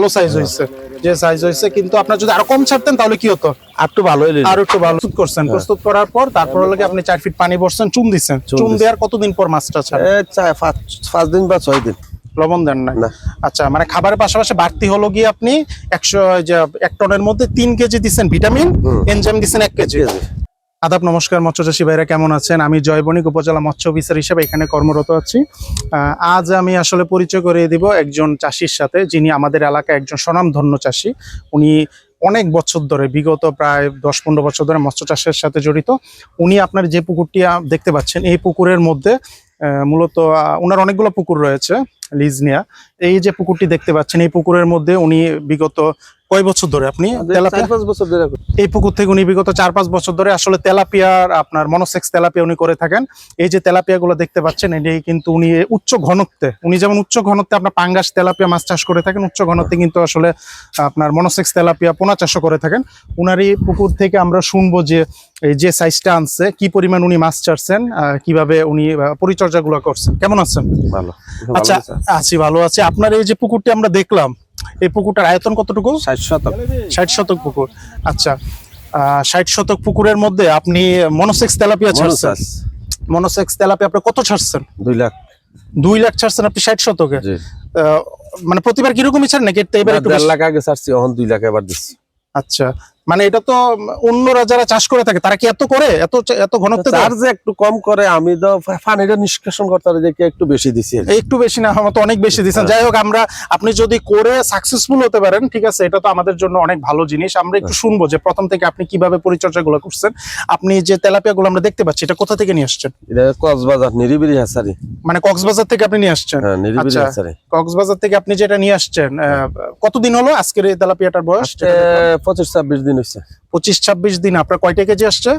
ভালো সাইজ হয়েছে যে সাইজ হয়েছে কিন্তু আপনার যদি আরও কম ছাড়তেন তাহলে কি হতো? আর একটু ভালো আর একটু ভালো। প্রস্তুত করছেন। প্রস্তুত করার পর তারপর হলো কি আপনি চার ফিট পানি ভরছেন চুন দিচ্ছেন। চুন দেওয়ার কতদিন পর মাছটা ছাড়ে পাঁচ দিন বা ছয় দিন। লবণ দেন না। আচ্ছা মানে খাবারের পাশাপাশি বাড়তি হলো গিয়ে আপনি একশো যে এক টনের মধ্যে তিন কেজি দিচ্ছেন ভিটামিন হুম। এনজাইম দিচ্ছেন এক কেজি। আদাব, নমস্কার মৎস্যচাষী ভাইরা, কেমন আছেন? আমি জয়বণিক, উপজেলা মৎস্য অফিসার হিসেবে এখানে কর্মরত আছি। আজ আমি আসলে পরিচয় করিয়ে দিব একজন চাষির সাথে, যিনি আমাদের এলাকায় একজন স্বনামধন্য চাষি। উনি অনেক বছর ধরে, বিগত প্রায় দশ পনেরো বছর ধরে মৎস্য চাষের সাথে জড়িত। উনি আপনার যে পুকুরটি দেখতে পাচ্ছেন, এই পুকুরের মধ্যে মূলত ওনার অনেকগুলো পুকুর রয়েছে, লিজ নেয়া। এই যে পুকুরটি দেখতে পাচ্ছেন, এই পুকুরের মধ্যে উনি বিগত কয় বছর ধরে আপনি তেলাপিয়া চার পাঁচ বছর ধরে। এই পুকুর থেকে উনি বিগত চার পাঁচ বছর ধরে আসলে তেলাপিয়ার আপনার মনোসেক্স তেলাপিয়া উনি করে থাকেন। এই যে তেলাপিয়া গুলো দেখতে পাচ্ছেন এটাই কিন্তু উনি উচ্চ ঘনত্বে উনি যেমন উচ্চ ঘনত্বে আপনার পাঙ্গাস তেলাপিয়া মাছ চাষ করে থাকেন উচ্চ ঘনত্বে কিন্তু আসলে আপনার মনোসেক্স তেলাপিয়া পোনা চাষও করে থাকেন। উনারই পুকুর থেকে আমরা শুনব যে এই যে সাইজটা আনছে কি পরিমাণ উনি মাছ ছাড়ছেন আহ, কীভাবে উনি পরিচর্যা গুলো করছেন। কেমন আছেন? ভালো। আচ্ছা আছি ভালো আছি। আপনার এই যে পুকুরটি আমরা দেখলাম এই পুকুরটার আয়তন কতটুকু? ষাট শতক। ষাট শতক পুকুর। আচ্ছা ষাট শতক পুকুরের মধ্যে আপনি মনোসেক্স তেলাপিয়া ছাড়ছেন? মনোসেক্স তেলাপিয়া আপনি কত ছাড়ছেন? দুই লাখ। দুই লাখ ছাড়ছেন আপনি ষাট শতকে? মানে প্রতিবার কিরকমই ছাড় নাকি এবার একটু দেড় লাখ আগে ছাড়ছি এখন দুই লাখ এবার দিচ্ছি। আচ্ছা মানে এটা তো অন্যরা যারা চাষ করে থাকে তারা কি এত করে? এত এত ঘনত্ব? চার্জ একটু কম করে আমি তো পানিটা নিষ্কাশন করতে দেখে একটু বেশি দিছি একটু বেশি না আমার তো অনেক বেশি দিচ্ছেন। হ্যাঁ। যাই হোক আমরা আপনি যদি করে সাকসেসফুল হতে পারেন ঠিক আছে এটা তো আমাদের জন্য অনেক ভালো জিনিস। আমরা একটু শুনব যে প্রথম থেকে আপনি কীভাবে পরিচর্যা গুলো করছেন। আপনি যে তেলাপিয়া গুলো আমরা দেখতে পাচ্ছি এটা কোথা থেকে নিয়ে আসছেন? এটা কক্সবাজার নিরিবিরি হাসারি। মানে কক্সবাজার থেকে আপনি নিয়ে আসছেন? হ্যাঁ নিরিবিরি আচ্ছা। হাসারি। কক্সবাজার থেকে আপনি যেটা নিয়ে আসছেন কতদিন হলো আজকের এই তেলাপিয়াটার বয়স? পঁচিশ ছাব্বিশ দিন হয়েছে পঁচিশ ছাব্বিশ দিন আপনার কয়টা কেজি আসছে?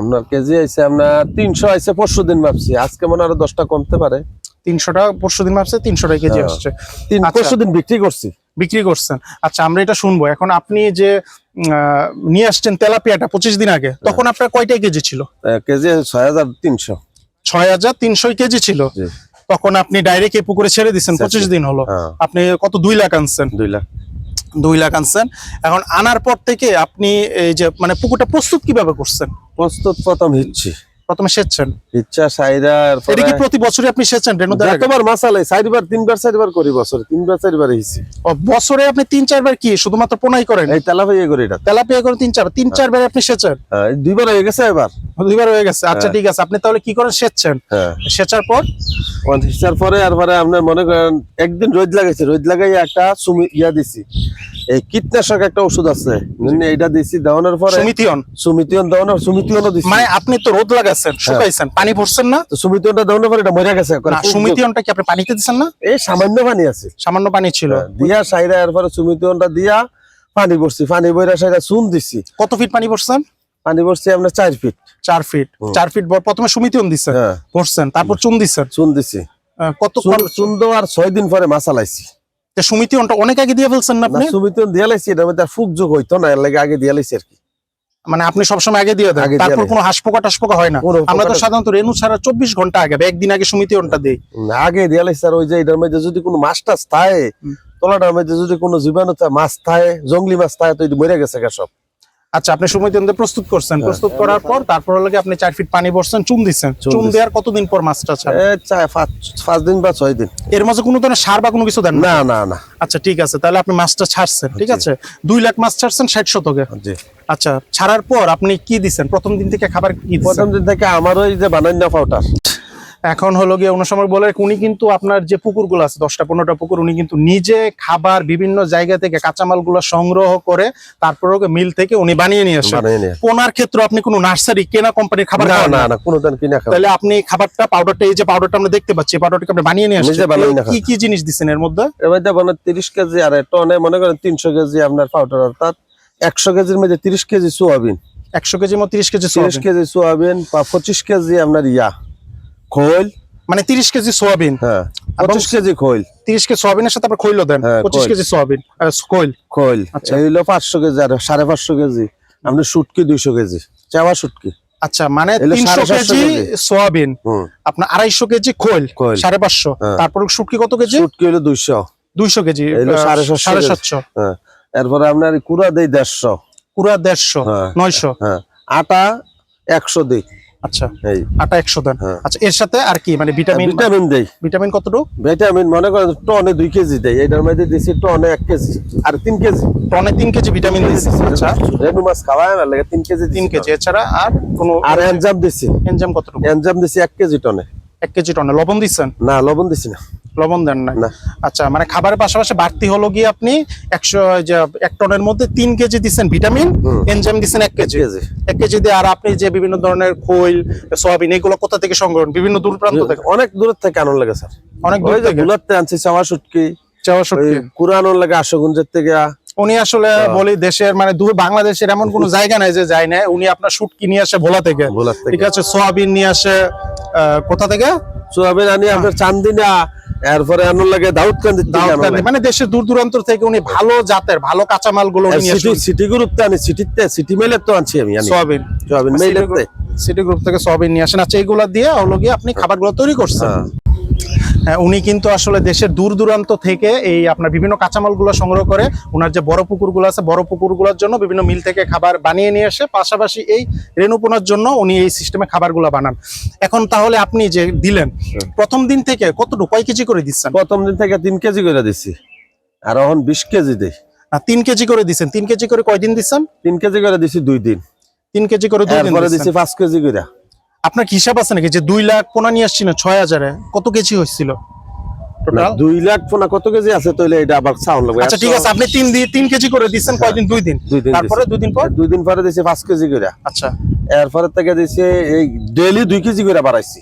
আপনার কেজি আইছে আপনার তিনশো আইছে পরশু দিন ভাবছি। আজকে মনে হয় আরও দশটা কমতে পারে। তিনশোটা পরশু দিন তিনশোটা কেজি হ্যাঁ। আসছে। আচ্ছা। পরশু দিন বিক্রি করছি। বিক্রি করছেন। আচ্ছা আমরা এটা শুনব। এখন আপনি যে নিয়ে আসছেন তেলাপিয়াটা পঁচিশ দিন আগে তখন আপনার কয়টা কেজি ছিল? কেজি ছয় হাজার তিনশো। ছয় হাজার তিনশো কেজি ছিল। তখন আপনি ডাইরেক্ট এই পুকুরে ছেড়ে দিচ্ছেন পঁচিশ দিন হলো। হ্যাঁ। আপনি কত দুই লাখ আনছেন? দুই লাখ। দুই লাখ আনছেন। এখন আনার পর থেকে আপনি এই যে মানে পুকুরটা প্রস্তুত কীভাবে করছেন? প্রস্তুত প্রথম হিচ্ছি। প্রথমে সেচছেন। ইচ্ছা সাইরা এটা কি প্রতি বছরই আপনি রেণু দেওয়ার আগে? যতবার মাসালে চারবার তিনবার চারবার করি বছরে তিনবার চারবার হিচ্ছি ও, বছরে আপনি তিন চারবার কি? শুধুমাত্র পোনাই করেন? এই তেলা ভাইয়ে করি এটা। তেলাপিয়া করে তিন চার তিন চারবার আপনি সেচেন হ্যাঁ, দুইবার হয়ে গেছে এবার। দুইবার হয়ে গেছে আচ্ছা হ্যাঁ। ঠিক আছে আপনি তাহলে কি করেন? সেচছেন। হ্যাঁ। সেচার পর? হিচার পরে আর পরে আপনার মনে করেন একদিন রোদ লাগাইছে রোদ লাগাই একটা সুমি ইয়া দিছি। এই কীটনাশক একটা ওষুধ আছে। এইটা দিছি দেওয়ানোর পরে সুমিতিয়ন সুমিতিয়ন দেওয়ানোর সুমিতিয়নও দিছি। মানে আপনি তো রোদ লাগাচ্ছেন শুকাইছেন পানি ভরছেন না? তো সুমিতিয়নটা দেওয়ানোর পরে এটা মরে গেছে। না সুমিতিয়নটা কি আপনি পানিতে দিচ্ছেন না? এই সামান্য পানি আছে। সামান্য পানি ছিল। হ্যাঁ, দিয়া সাইরা এরপরে সুমিতিয়নটা দিয়া পানি ভরছি। পানি বইরা সাইরা চুন দিছি। কত ফিট পানি ভরছেন? পানি ভরছি আপনার চার ফিট। চার ফিট। চার ফিট প্রথমে সুমিতিয়ন দিচ্ছেন হ্যাঁ। ভরছেন তারপর চুন দিচ্ছেন চুন দিছি। কত চুন দেওয়ার ছয় দিন পরে মাছ আলাইছি। সুমিতিয়নটা অনেক আগে দিয়ে ফেলছেন না আপনি? সুমিতিয়ন দিয়ে লাইছি মধ্যে ফুক যোগ হইতো না এর লাগে আগে দিয়ে লাইছি আর কি। মানে আপনি সবসময় আগে দিয়ে দেন তারপর কোনো হাসপোকা টাসপোকা হয় না। আমরা তো সাধারণত রেনু ছাড়া চব্বিশ ঘণ্টা আগে একদিন আগে সুমিতিয়নটা দিই। আগে দিয়ে লাইছি আর ওই যে এটার মধ্যে যদি কোনো মাছ টাছ থাকে। তলাটার মধ্যে যদি কোনো জীবাণু মাছ থাকে জঙ্গলি মাছ থাকে তো মরে গেছে সব। আচ্ছা আপনি সময় দিয়ে প্রস্তুত করছেন। হ্যাঁ। প্রস্তুত করার পর তারপর হলো কি আপনি চার ফিট পানি ভরছেন চুন দিচ্ছেন। চুন দেওয়ার কতদিন পর মাছটা ছাড়ে পাঁচ দিন বা ছয় দিন। এর মাঝে কোনো ধরনের সার বা কোনো কিছু দেন না? না না আচ্ছা ঠিক আছে তাহলে আপনি মাছটা ছাড়ছেন ঠিক আছে? দুই লাখ মাছ ছাড়ছেন ষাট শতকে। আচ্ছা ছাড়ার পর আপনি কি দিচ্ছেন? প্রথম দিন থেকে খাবার কি প্রথম দিন থেকে আমার ওই যে বানান্য পাউডার এখন হলো গিয়ে অন্য সময় বলে উনি কিন্তু আপনার যে পুকুরগুলো আছে দশটা পনেরোটা পুকুর উনি কিন্তু নিজে খাবার বিভিন্ন জায়গা থেকে কাঁচামালগুলো সংগ্রহ করে তারপরে ওকে মিল থেকে উনি বানিয়ে নিয়ে আসেন। পোনার ক্ষেত্রে আপনি কোনো নার্সারি কেনা কোম্পানির খাবার না না না। না কোনো দিন কিনা তাহলে আপনি খাবারটা পাউডারটা এই যে পাউডারটা আমরা দেখতে পাচ্ছি পাউডারটা আপনি বানিয়ে নিয়ে নিজে আসছেন বানিয়ে না কি কি জিনিস দিচ্ছেন এর মধ্যে? এর মধ্যে তিরিশ কেজি আর টনে মনে করেন তিনশো কেজি আপনার পাউডার অর্থাৎ একশো কেজির মধ্যে তিরিশ কেজি সোয়াবিন। একশো কেজি মতো তিরিশ কেজি তিরিশ কেজি সোয়াবিন বা পঁচিশ কেজি আপনার ইয়া। খোল? মানে তিরিশ কেজি সোয়াবিন। হ্যাঁ। এবং- পঁচিশ কেজি খোল। তিরিশ কেজি সোয়াবিনের সাথে আপনার খৈল দেন। হ্যাঁ, পঁচিশ কেজি সোয়াবিন। খৈল। খোল। আচ্ছা। এই হলো পাঁচশো কেজি আর সাড়ে পাঁচশো কেজি। আপনি শুটকি দুইশো কেজি। চাওয়া শুটকি। আচ্ছা মানে তিনশো কেজি। সোয়াবিন। আপনার আড়াইশো কেজি খৈল। সাড়ে পাঁচশো। হ্যাঁ। তারপর শুটকি কত কেজি? শুটকি হলো দুইশো। দুইশো কেজি। সাড়ে সাতশো সাড়ে কেজি। সাতশো। হ্যাঁ। এরপরে আপনার কুড়া দেই দেড়শো। পুরা দেড়শো হ্যাঁ। নয়শো। হ্যাঁ। আটা একশো দিই। আচ্ছা। এই। আটা একশো দেন। হ্যাঁ। আচ্ছা এর সাথে আর কি? মানে ভিটামিন ভিটামিন দেই। ভিটামিন কতটুকু? ভিটামিন মনে করেন টনে দুই কেজি দেয় এটার মধ্যে দিছি টনে এক কেজি আর তিন কেজি। টনে তিন কেজি ভিটামিন দিচ্ছি আচ্ছা। রেনু মাছ খাওয়ায় না লাগে তিন কেজি তিন কেজি। এছাড়া আর কোনো আর এনজাম দিছি। এনজাম কতটুকু? এনজাম দিছি এক কেজি টনে। এক কেজি টনে। লবণ দিচ্ছেন? না লবণ দিছি না। লবণ দেন না। আচ্ছা মানে খাবারের পাশাপাশি বাড়তি হলো গিয়ে আপনি একশো এক টনের মধ্যে তিন কেজি দিচ্ছেন ভিটামিন। এনজাম দিচ্ছেন এক কেজি। এক কেজি। দিয়ে আর আপনি যে বিভিন্ন ধরনের খৈল সয়াবিন এগুলো কোথা থেকে সংগ্রহ বিভিন্ন দূর প্রান্ত থেকে। অনেক দূর থেকে আনন্দ লাগে স্যার। অনেক দূর ওই যে থেকে? আনছি চাওয়া সুটকি চাওয়া সত্যি কুরানোর লাগে আশুগঞ্জের থেকে। উনি আসলে বলি দেশের মানে দূর বাংলাদেশের এমন কোনো জায়গা নাই যে যায় না উনি আপনার শুট নিয়ে আসে ভোলা থেকে। ঠিক আছে সোয়াবিন নিয়ে আসে আহ, কোথা থেকে? সোয়াবিন আনি আপনার চান্দিনা এরপরে আনুন লাগে দাউদকান্দি দাউদকান্দি। মানে দেশের দূর দূরান্ত থেকে উনি ভালো জাতের ভালো কাঁচামালগুলো নিয়ে সিটি সিটি গ্রুপ গ্রুপতে আনি সিটিতে সিটি মেলে তো আনছি আমি সোয়াবিন। সোয়াবিন মেলেতে সিটি গ্রুপ থেকে সোয়াবিন নিয়ে আসেন। আচ্ছা এগুলা দিয়ে হলো গিয়ে আপনি খাবারগুলো তৈরি করছেন। হ্যাঁ, উনি কিন্তু আসলে দেশের দূর দূরান্ত থেকে এই আপনার বিভিন্ন কাঁচামালগুলো সংগ্রহ করে ওনার যে বড় পুকুরগুলো আছে বড় পুকুরগুলোর জন্য বিভিন্ন মিল থেকে খাবার বানিয়ে নিয়ে আসে পাশাপাশি এই রেণুপোনার জন্য উনি এই সিস্টেমে খাবারগুলো বানান। এখন তাহলে আপনি যে দিলেন প্রথম দিন থেকে কতটুকু কয় কেজি করে দিচ্ছেন? প্রথম দিন থেকে তিন কেজি করে দিছি। আর এখন বিশ কেজি দিই। না, তিন কেজি করে দিচ্ছেন। তিন কেজি করে কয়দিন দিচ্ছেন? তিন কেজি করে দিছি দুই দিন। তিন কেজি করে দুই দিন। দিছি পাঁচ কেজি করে আপনার কি হিসাব আছে নাকি? যে দুই লাখ পোনা নিয়ে আসছিলেন ছয় হাজারে? কত কেজি না, টোটাল দুই লাখ পোনা কত কেজি আছে তাহলে এটা আবার সাউন্ড লাগবে। আচ্ছা ঠিক আছে আপনি তিন দিয়ে তিন কেজি করে দিচ্ছেন কয়দিন? দুই দিন? তারপরে দুই দিন পর? দুই দিন পরে পাঁচ কেজি করে। আচ্ছা। এরপরে থেকে দিছি এই ডেইলি দুই কেজি করে বাড়াইছি।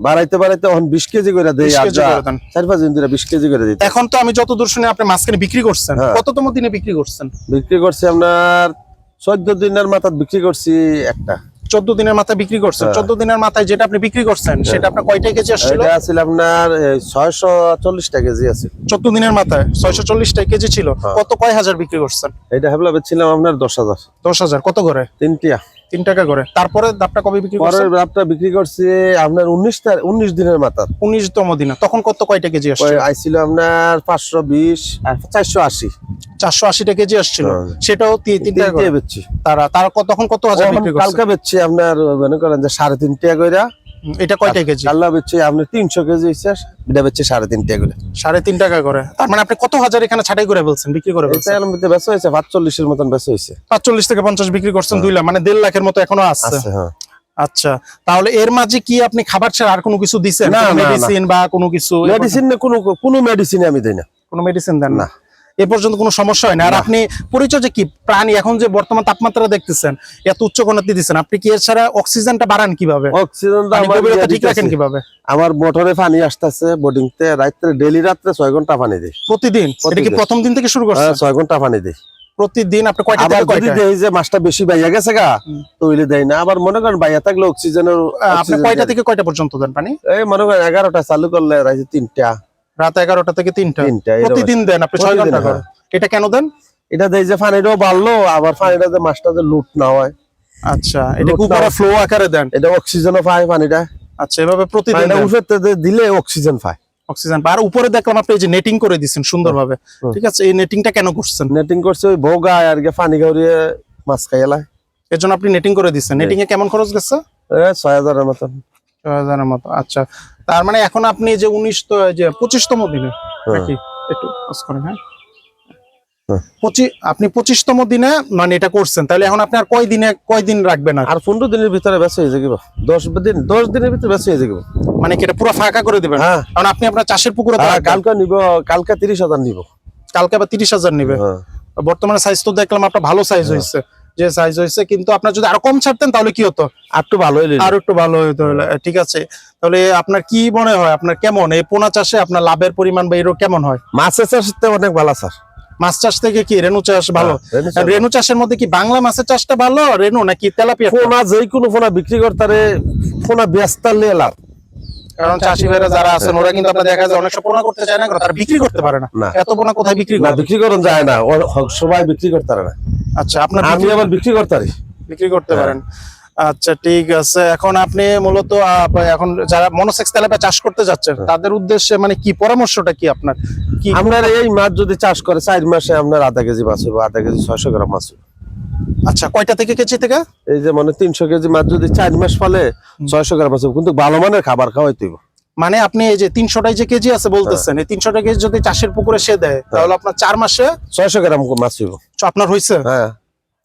বাড়াইতে বাড়াইতে এখন বিশ কেজি করে দেই 20 আর কেজি যা করে দেন। চার পাঁচ দিন ধরে বিশ কেজি করে এখন তো আমি যতদূর শুনে আপনি মাঝখানে বিক্রি করছেন। হ্যাঁ। কততম দিনে বিক্রি করছেন? বিক্রি করছি আপনার চোদ্দ দিনের মাথায় বিক্রি করছি একটা। চোদ্দ দিনের মাথায় বিক্রি করছেন। হ্যাঁ। চোদ্দ দিনের মাথায় যেটা আপনি বিক্রি করছেন সেটা আপনার কয়টা কেজি আসছিল? এটা ছিল আপনার ছয়শো চল্লিশটা কেজি আছে চোদ্দ দিনের মাথায় ছয়শো চল্লিশটা কেজি ছিল। হ্যাঁ। কত কয় হাজার বিক্রি করছেন? এটা হেবলা বেচছিলাম আপনার দশ হাজার। দশ হাজার। কত করে? তিনটিয়া। তিন টাকা করে। তারপরে দাপটা কবে বিক্রি পরের রাতটা বিক্রি করছি আপনার উনিশ উনিশ দিনের মাথা উনিশতম দিনে। তখন কত কয়টা কেজি আসছিল? আইছিল আপনার পাঁচশো বিশ আর চারশো আশি। চারশো আশিটা কেজি আসছিল। হ্যাঁ। সেটাও তিন টাকা বেচছি। তারা তারা তখন কত হাজার কালকে বেচছি আপনার মনে করেন যে সাড়ে তিন টাকা করে এটা কয়টা কেজি? কাল্লা বেচছি আপনার তিনশো কেজি হচ্ছে এটা বেচছি সাড়ে তিন টাকা করে। সাড়ে তিন টাকা করে। তার মানে আপনি কত হাজার এখানে ছাটাই করে বলছেন বিক্রি করে বলছেন এর মধ্যে বেচা হয়েছে পাঁচচল্লিশের মতন বেচা হয়েছে পাঁচচল্লিশ থেকে পঞ্চাশ বিক্রি করছেন দুই লাখ মানে দেড় লাখের মতো এখনও আসছে আছে হ্যাঁ। আচ্ছা তাহলে এর মাঝে কি আপনি খাবার ছাড়া আর কোনো কিছু দিচ্ছেন। মেডিসিন বা কোনো কিছু মেডিসিন না কোনো কোনো মেডিসিন আমি দিই না। কোনো মেডিসিন দেন না। এ পর্যন্ত কোনো সমস্যা হয় না। আর আপনি পরিচর্যা কি? প্রাণী এখন যে বর্তমান তাপমাত্রা দেখতেছেন এত উচ্চ ঘনত্ব দিচ্ছেন আপনি কি এছাড়া অক্সিজেনটা বাড়ান কীভাবে? ইয়া ঠিক রাখেন কীভাবে? আমার মোটরে পানি আসতেছে বোর্ডিং তে রাত্রে ডেলি রাত্রে ছয় ঘণ্টা পানি দিই। প্রতিদিন? এটা কি প্রথম দিন থেকে শুরু করছেন? হ্যাঁ, ছয় ঘণ্টা পানি দিই। প্রতিদিন আপনি কয়টা থেকে কয়টা দেই যে মাছটা বেশি বাইয়া গেছে গা হুম। তো ওইলে দেয় না। আবার মনে করেন বাইয়া থাকলে অক্সিজেনের আপনি কয়টা থেকে কয়টা পর্যন্ত দেন পানি? এই মনে করেন এগারোটা চালু করলে রাইতে তিনটা। রাত এগারোটা থেকে তিনটা। প্রতিদিন দেন আপনি ছয় ঘণ্টা করে। হ্যাঁ। এটা কেন দেন? এটা দেয় যে পানিটাও বাড়লো আবার পানিটা যে মাছটা যে লুট না হয়। আচ্ছা এটা উপরে ফ্লো আকারে দেন? এটা অক্সিজেনও পায় পানিটা। আচ্ছা এভাবে প্রতিদিন থেকে দিলে অক্সিজেন পায়। অক্সিজেন আর উপরে দেখলাম আপনি এই যে নেটিং করে দিচ্ছেন সুন্দরভাবে। হুম। ঠিক আছে এই নেটিংটা কেন করছেন? নেটিং করছে ওই ভোগায় আর কি পানি খাওয়ারিয়ে মাছ খাইয়ালায় এর জন্য আপনি নেটিং করে দিচ্ছেন। নেটিং এ কেমন খরচ গেছে? ছয় হাজারের মতন। ছয় হাজারের মতো। আচ্ছা তার মানে এখন আপনি যে উনিশ যে পঁচিশতম দিনে হ্যাঁ। নাকি? একটু করেন হ্যাঁ। হ্যাঁ। আপনি পঁচিশতম দিনে মানে এটা করছেন তাহলে এখন আপনি আর কয় দিনে কয় দিন রাখবেন আর? পনেরো দিনের ভিতরে হয়ে যাবে দশ দিন দশ দিনের ভিতরে বেশ হয়ে যাবে মানে কি এটা পুরো ফাঁকা করে দিবেন? হ্যাঁ। কারণ আপনি আপনার চাষের পুকুরে রাখবেন। কালকে নিব কালকে তিরিশ হাজার নিব। কালকে আবার তিরিশ হাজার নিবে। হ্যাঁ। বর্তমানে সাইজ তো দেখলাম আপনার ভালো সাইজ হয়েছে। যে সাইজ হয়েছে কিন্তু আপনার যদি আরও কম ছাড়তেন তাহলে কি হতো? আর একটু নিল আরও একটু ভালো হতো ঠিক আছে। তাহলে আপনার কি মনে হয় আপনার কেমন? এই পোনা চাষে আপনার লাভের পরিমাণ বা এরকম কেমন হয়? মাছের চাষতে অনেক ভালো স্যার। মাছ চাষ থেকে কি রেনু চাষ ভালো? হ্যাঁ, রেনু আর রেনু চাষের মধ্যে কি বাংলা মাছের চাষটা ভালো রেনু নাকি তেলাপিয়া? ফোনা যে কোনো ফোনা বিক্রি করতারে ফোনা ব্যস্তার নিয়ে লাভ। কারণ চাষি ভাইরা যারা আছেন ওরা কিন্তু আপনার দেখা যায় অনেক সময় পোনা করতে চায় না তারা বিক্রি করতে পারে না। এত পোনা কোথায় বিক্রি করে? বিক্রি করুন যায় না সবাই বিক্রি করতে পারে না। আচ্ছা আপনার আমি আবার বিক্রি করতারি বিক্রি করতে হ্যাঁ। পারেন। আচ্ছা ঠিক আছে। এখন আপনি মূলত এখন যারা মনোসেক্স তেলাপিয়া চাষ করতে যাচ্ছেন তাদের উদ্দেশ্যে মানে কি পরামর্শটা কি আপনার? কি আপনার এই মাছ যদি চাষ করে চার মাসে আপনার আধা কেজি মাছ হবে আধা কেজি ছয়শো গ্রাম মাছ হবে আচ্ছা কয়টা থেকে কেজি থেকে? এই যে মানে তিনশো কেজি মাছ যদি চার মাস ফলে ছয়শো গ্রাম মাছ হবে কিন্তু ভালো মানের খাবার খাওয়াইতে হবে। মানে আপনি এই যে তিনশোটাই যে কেজি আছে বলতেছেন এই তিনশোটা কেজি যদি চাষের পুকুরে সে দেয় তাহলে আপনার চার মাসে ছয়শো গ্রাম মাছ হইব। আপনার হয়েছে হ্যাঁ।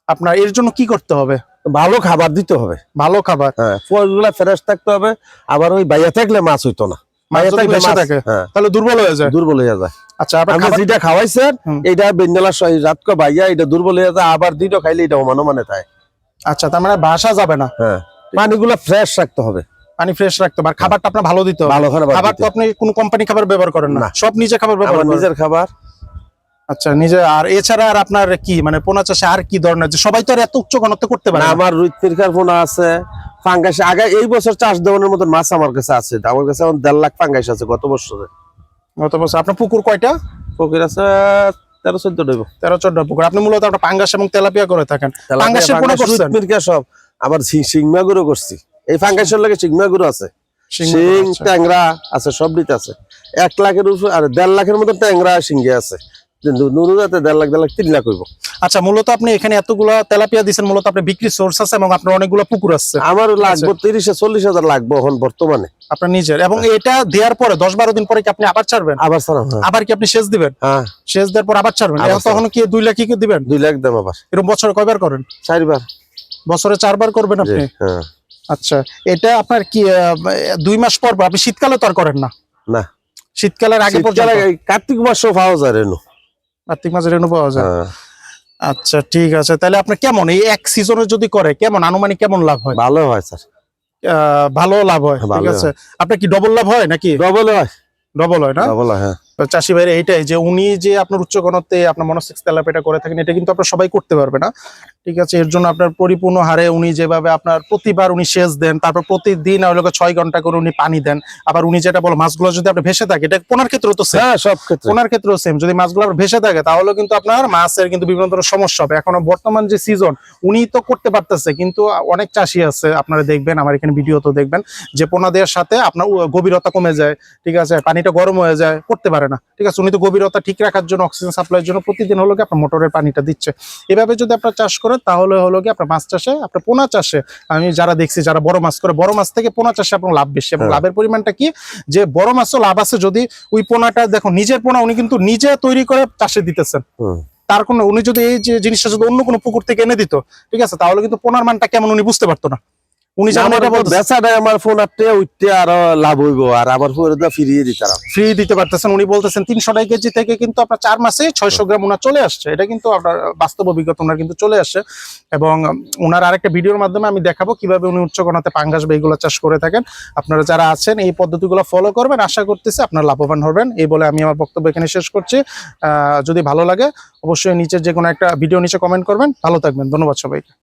আপনার এর জন্য কি করতে হবে? ভালো খাবার দিতে হবে। ভালো খাবার? হ্যাঁ ফুলগুলা ফ্রেশ থাকতে হবে আবার ওই বাইয়া থাকলে মাছ হইতো না। হ্যাঁ। তাহলে দুর্বল হয়ে যায়। দুর্বল হয়ে যায়। আচ্ছা আপনি যেটা খাওয়াইছেন এটা বেঞ্জালা রাত কো বাইয়া এটা দুর্বল হয়ে যায় আবার দিনও খাইলে এটা ওমানো মানে থাকে আচ্ছা তার মানে ভাষা যাবে না। হ্যাঁ। পানিগুলা ফ্রেশ রাখতে হবে। পানি ফ্রেশ রাখতে হবে। আর খাবারটা আপনার ভালো দিতে হবে। ভালো খাবার তো আপনি কোন কোম্পানি খাবার ব্যবহার করেন না। সব নিজে খাবার ব্যবহার করেন। নিজের খাবার। আচ্ছা নিজে আর এছাড়া আর আপনার কি মানে পোনা চাষে আর কি ধরনের যে সবাই তো আর এত উচ্চ ঘনত্ব করতে পারে না, আমার রুইত মিরকার পোনা আছে ফাঙ্গাস আগে এই বছর চাষ দেওয়ানোর মতন মাছ আমার কাছে আছে। আমার কাছে এখন দেড় লাখ ফাঙ্গাস আছে গত বছরে। গত বছর আপনার পুকুর কয়টা? পুকুর আছে তেরো চোদ্দ ডইব তেরো চোদ্দ পুকুর। আপনি মূলত পাঙ্গাস এবং তেলাপিয়া করে থাকেন। পাঙ্গাসের পোনা সব। আবার ঝি- শিংমা গুঁড়ো করছি। এই ফাঙ্গাসের লাগে গুঁড়ো আছে। শিং আচ্ছা। ট্যাংরা আছে সব দিতে আছে। এক লাখের উপর আর দেড় লাখের মতন ট্যাংরা সিঙ্গে আছে। কিন্তু নুরুদাতে দেড় লাখ দেড় লাখ তিন লাখ হইব। আচ্ছা মূলত আপনি এখানে এতগুলা তেলাপিয়া দিচ্ছেন মূলত আপনার বিক্রি সোর্স আছে এবং আপনার অনেকগুলো পুকুর আছে। আমার লাগবে তিরিশে চল্লিশ হাজার লাগবে এখন বর্তমানে। আপনার নিজের। এবং এটা দেওয়ার পরে দশ বারো দিন পরে কি আপনি আবার ছাড়বেন? আবার হ্যাঁ। আবার কি আপনি সেচ দিবেন? হ্যাঁ। সেচ দেওয়ার পর আবার ছাড়বেন? তখন কি দুই লাখ কি দিবেন? দুই লাখ দাম আবার। এরকম বছরে কয়বার করেন? চারবার। বছরে চারবার করবেন আপনি? হ্যাঁ। আচ্ছা এটা আপনার কি দুই মাস পর আপনি শীতকালে তো আর করেন না? না। শীতকালের আগে পর্যন্ত? কার্তিক মাসও পাওয়া যায় রেনু কার্তিক মাসে রেণু পাওয়া যায়? হ্যাঁ, আচ্ছা ঠিক আছে। তাহলে আপনার কেমন এই এক সিজনে যদি করে কেমন আনুমানিক কেমন লাভ হয়? ভালো হয় স্যার। ভালো লাভ হয় ঠিক আছে। আপনার কি ডবল লাভ হয় নাকি? ডবল হয়। ডবল হয় না? ডবল হয় হ্যাঁ। চাষি ভাইয়ের এইটাই যে উনি যে আপনার উচ্চ ঘনত্বে আপনার মনস্টিক্স তেলাপিটা করে থাকেন এটা কিন্তু আপনার সবাই করতে পারবে না। ঠিক আছে এর জন্য আপনার পরিপূর্ণ হারে উনি যেভাবে আপনার প্রতিবার উনি সেচ দেন তারপর প্রতিদিন লোকে ছয় ঘণ্টা করে উনি পানি দেন। আবার উনি যেটা বলো মাছগুলো যদি আপনি ভেসে থাকে এটা পোনার ক্ষেত্রেও তো। হ্যাঁ সব ক্ষেত্রে। পোনার ক্ষেত্রেও সেম যদি মাছগুলো আপনার ভেসে থাকে তাহলে কিন্তু আপনার মাছের কিন্তু বিভিন্ন ধরনের সমস্যা হবে। এখন বর্তমান যে সিজন উনি তো করতে পারতেছে কিন্তু অনেক চাষি আছে আপনারা দেখবেন আমার এখানে ভিডিও তো দেখবেন যে পোনা দেওয়ার সাথে আপনার গভীরতা কমে যায় ঠিক আছে পানিটা গরম হয়ে যায় করতে পারে না। ঠিক আছে উনি তো গভীরতা ঠিক রাখার জন্য অক্সিজেন সাপ্লাইয়ের জন্য প্রতিদিন হলো কি আপনার মোটরের পানিটা দিচ্ছে। এভাবে যদি আপনার চাষ করেন তাহলে হলো কি আপনার মাছ চাষে আপনার পোনা চাষে আমি যারা দেখছি যারা বড় মাছ করে বড় মাছ থেকে পোনা চাষে আপনার লাভ বেশি। এবং হ্যাঁ। লাভের পরিমাণটা কি? যে বড় মাছও লাভ আছে যদি ওই পোনাটা দেখো নিজের পোনা উনি কিন্তু নিজে তৈরি করে চাষে দিতেছেন। তার কোনো উনি যদি এই যে জিনিসটা যদি অন্য কোনো পুকুর থেকে এনে দিত ঠিক আছে তাহলে কিন্তু পোনার মানটা কেমন উনি বুঝতে পারতো না। উনি আমার ফোন আটতে উঠতে আরও লাভ হইব আর আমার ফোনে তো ফিরিয়ে দিতাম ফ্রি দিতে পারতেছেন উনি বলতেছেন তিনশো টাকা কেজি থেকে কিন্তু আপনার চার মাসে ছয়শো গ্রাম ওনার চলে আসছে। এটা কিন্তু আপনার বাস্তব অভিজ্ঞতা ওনার কিন্তু চলে আসছে। এবং ওনার আরেকটা ভিডিওর মাধ্যমে আমি দেখাবো কীভাবে উনি উচ্চকণাতে পাঙ্গাস বা এইগুলো চাষ করে থাকেন। আপনারা যারা আছেন এই পদ্ধতিগুলো ফলো করবেন। আশা করতেছি আপনার লাভবান হবেন। এই বলে আমি আমার বক্তব্য এখানে শেষ করছি। আহ, যদি ভালো লাগে অবশ্যই নিচে যে কোনো একটা ভিডিও নিচে কমেন্ট করবেন। ভালো থাকবেন। ধন্যবাদ সবাইকে।